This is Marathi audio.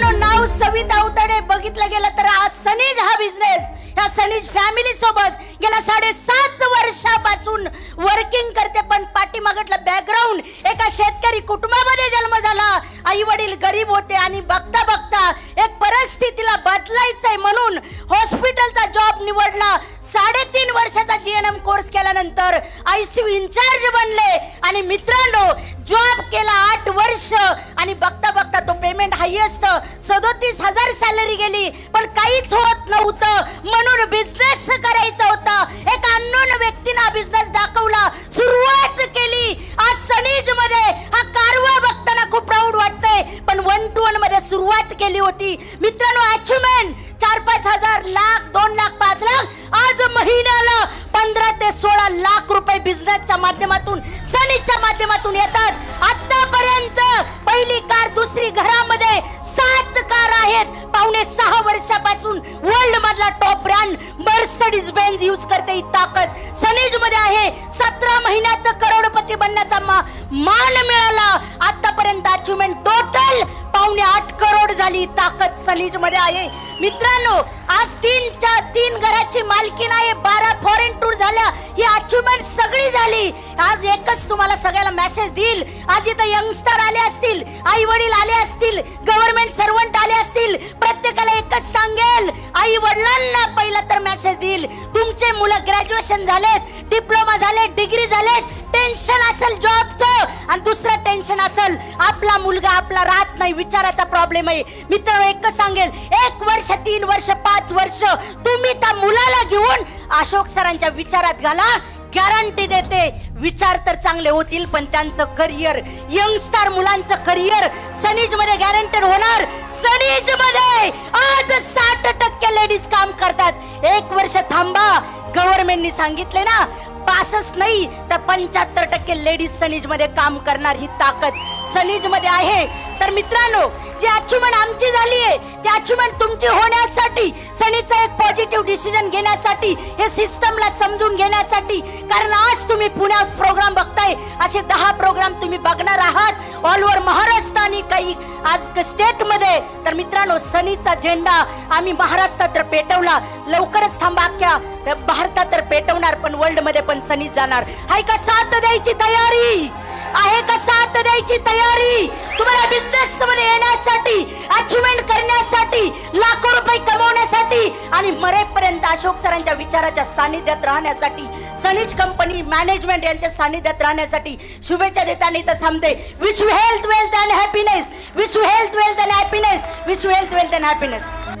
मित्रांनो नाव सविता उतडे. बघितलं गेलं तर आज सनीज हा बिझनेस ह्या सनीज फॅमिली सोबत गेल्या साडेसात वर्षापासून वर्किंग करते पण पाठीमागटलं बॅकग्राऊंड एका शेतकरी कुटुंबामध्ये जन्म झाला. आई वडील गरीब होते आणि बघता बघता एक परिस्थितीला बदलायचंय म्हणून हॉस्पिटलचा जॉब निवडला. साडेतीन वर्षाचा जी एन एम कोर्स केल्यानंतर आयसीयू इन्चार्ज बनले. आणि मित्रांनो जॉब केला आठ वर्ष. आणि बघता बघता तो पेमेंट हायेस्ट सदोतीस हजार सॅलरी गेली पण काहीच होत नव्हतं. म्हणून बिझनेस करायचा होता. एक अननोन व्यक्तीने बिझनेस दाखवला. सुरुवात केली. आज सनीजमध्ये हा कारवा बघताना खूप प्राऊड वाटतंय. पण वन टू वनमध्ये सुरुवात केली होती. मित्रांनो अचिव्हमेंट चार पाच हजार लाख दोन लाख पाच लाख. आज महिन्याला पंधरा ते सोळा लाख रुपये बिझनेसच्या माध्यमातून सनीजच्या माध्यमातून येतात. सहा वर्षापासून वर्ल्ड मधला top brand Mercedes Benz use करते ही ताकद. सनेजमध्ये आहे. सतरा महिन्यात करोडपती बनण्याचा मा- मान मिळाला. आतापर्यंत अचिव्हमेंट टोटल पावणे आठ करोड झाली ताकद सनीजमध्ये आहे. मित्रांनो आज तीन चार तीन घराची मालकीन आहे बारा फॉरेन टूर झाल्या. ही अचिव्हमेंट सगळी झाली. आज एकच तुम्हाला सगळ्याला मेसेज देईल. आज इथं यंगस्टर आले असतील आई वडील आले असतील गव्हर्नमेंट सर्वंट आले असतील प्रत्येकाला एकच सांगेल आई वडिलांना पहिला तर मेसेज देईल. तुमचे मुलं ग्रॅज्युएशन झालेत डिप्लोमा झाले डिग्री झाले टेन्शन असेल जॉबचं आणि दुसरं टेन्शन असेल आपला मुलगा आपला राहत नाही विचाराचा प्रॉब्लेम आहे. मित्रांनो एकच सांगेल एक वर्ष तीन वर्ष पाच वर्ष तुम्ही त्या मुलाला घेऊन अशोक सरांच्या विचारात घाला गॅरंटी देते. विचार तर चांगले होतील पण त्यांचं करिअर यंगस्टार मुलांचं करिअर सनीजमध्ये गॅरंटेड होणार. सनीजमध्ये आज साठ टक्के लेडीज काम करतात. एक वर्ष थांबा. गव्हर्नमेंटनी सांगितले ना पासच नाही तर पंच्याहत्तर टक्के लेडीज सनीजमध्ये काम करणार ही ताकद सनीजमध्ये आहे. तर मित्रांनो जी अचिव्हमेंट आमची झाली आहे ती अचिव्हमेंट तुमची होण्यासाठी सनीचा एक पॉझिटिव्ह डिसिजन घेण्यासाठी हे सिस्टमला समजून घेण्यासाठी कारण आज तुम्ही पुण्यात प्रोग्राम बघताय असे दहा प्रोग्राम तुम्ही बघणार आहात. ऑल ओव्हर महाराष्ट्र आणि काही आज स्टेटमध्ये तर मित्रांनो सनीचा झेंडा आम्ही महाराष्ट्रात तर पेटवला. लवकरच थांबा अख्ख्या भारतात तर पेटवणार पण वर्ल्डमध्ये पण सनीच जाणार. आहे का साथ द्यायची तयारी? आहे का साथ द्यायची तयारी? तुम्हाला बिझनेस मध्ये येण्यासाठी अचिव्हमेंट करण्यासाठी लाखो रुपये कमवण्यासाठी आणि मरेपर्यंत अशोक सरांच्या विचाराच्या सानिध्यात राहण्यासाठी सनीज कंपनी मॅनेजमेंट यांच्या सानिध्यात राहण्यासाठी शुभेच्छा देताना इथं थांबते. Wish health wealth and happiness wish health wealth and happiness wish health wealth and happiness